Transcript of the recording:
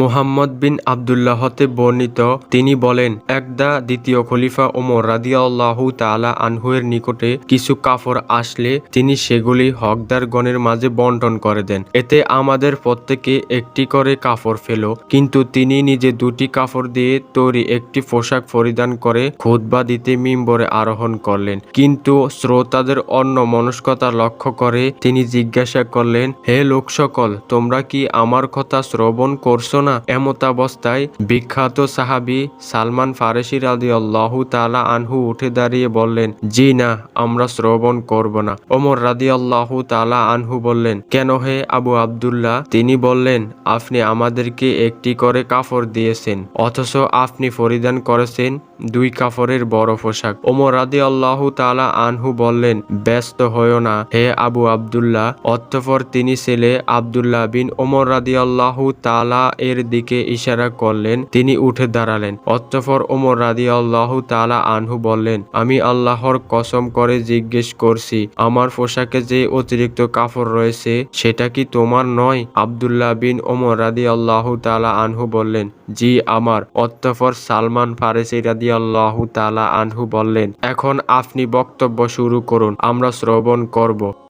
মুহাম্মদ বিন আবদুল্লাহ হতে বর্ণিত, তিনি বলেন, একদা দ্বিতীয় খলিফা ওমর রাদিয়াল্লাহু তাআলা আনহুয়ের নিকটে কিছু কাফর আসলে তিনি সেগুলি হকদারগণের মাঝে বন্টন করে দেন। এতে আমাদের প্রত্যেকে একটি করে কাপড় ফেল। কিন্তু তিনি নিজে দুটি কাপড় দিয়ে তৈরি একটি পোশাক পরিধান করে খুতবা দিতে মিম্বরে আরোহণ করলেন। কিন্তু শ্রোতাদের অন্য মনস্কতা লক্ষ্য করে তিনি জিজ্ঞাসা করলেন, হে লোক সকল তোমরা কি আমার কথা শ্রবণ করছ না? এমতাবস্থায় বিখ্যাত সাহাবি সালমান ফারেসি রাদি আল্লাহ তালা আনহু উঠে দাঁড়িয়ে বললেন, জি না, আমরা শ্রবণ করব না। ওমর রাদি আল্লাহ তালা আনহু বললেন, কেন হে আবু আবদুল্লাহ? তিনি বললেন, আপনি আমাদেরকে একটি করে কাপড় দিয়েছেন, অথচ আপনি পরিধান করেছেন দুই কাপড়ের বড় পোশাক। ওমর রাদি আল্লাহ তালা আনহু বললেন, ব্যস্ত হয়েও না, হে আবু আবদুল্লাহ। অতঃপর তিনি ছেলে আবদুল্লাহ বিন ওমর রাদি আল্লাহ তালা এর দিকে ইশারা করলেন, তিনি উঠে দাঁড়ালেন। অতঃপর ওমর রাদি আল্লাহ তালা আনহু বললেন, আমি আল্লাহর কসম করে জিজ্ঞেস করছি, আমার পোশাকে যে অতিরিক্ত কাপড় রয়েছে, সেটা কি তোমার নয়? আবদুল্লাহ বিন ওমর রাদি আল্লাহ তালা আনহু বললেন, জি, আমার। অতঃপর সালমান ফারেসি রাদি আল্লাহ তালা আনহু বললেন, এখন আপনি বক্তব্য শুরু করুন, আমরা শ্রবণ করব।